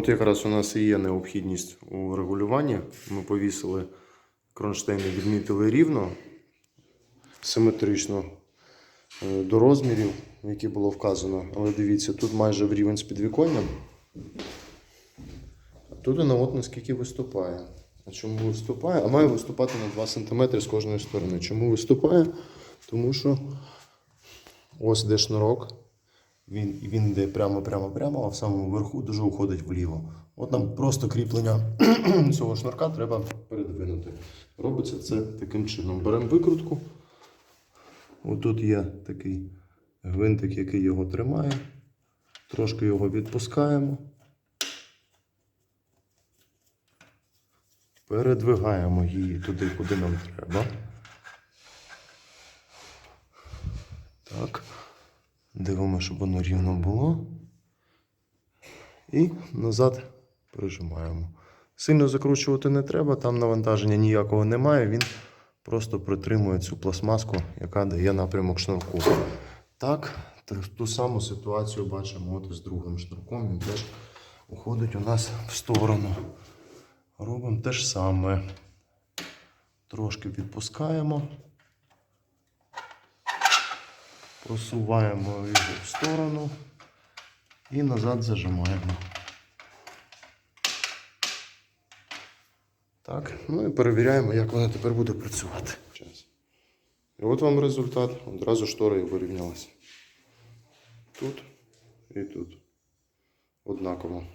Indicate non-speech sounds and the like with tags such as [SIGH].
От якраз у нас і є необхідність у регулюванні. Ми повісили кронштейни, відмітили рівно, симетрично е, до розмірів, які було вказано. Але дивіться, тут майже в рівень з підвіконням. Тут вона от наскільки виступає. А чому виступає? А має виступати на 2 см з кожної сторони. Чому виступає? Тому що ось де шнурок. Він, він йде прямо, прямо, прямо, а в самому верху дуже уходить вліво. От нам просто кріплення [CLEARS THROAT] цього шнурка треба передвинути. Робиться це таким чином. Беремо викрутку. Отут є такий гвинтик, який його тримає. Трошки його відпускаємо. Передвигаємо її туди, куди нам треба. Так. Дивимося, щоб воно рівно було. І назад прижимаємо. Сильно закручувати не треба, там навантаження ніякого немає. Він просто притримує цю пластмаску, яка дає напрямок шнурку. Так, ту саму ситуацію бачимо от з другим шнурком. Він теж уходить у нас в сторону. Робимо те ж саме. Трошки відпускаємо. Просуваємо його в сторону і назад зажимаємо. Так, ну і перевіряємо, як вона тепер буде працювати. І от вам результат. Одразу шторою вирівнялася. Тут і тут. Однаково.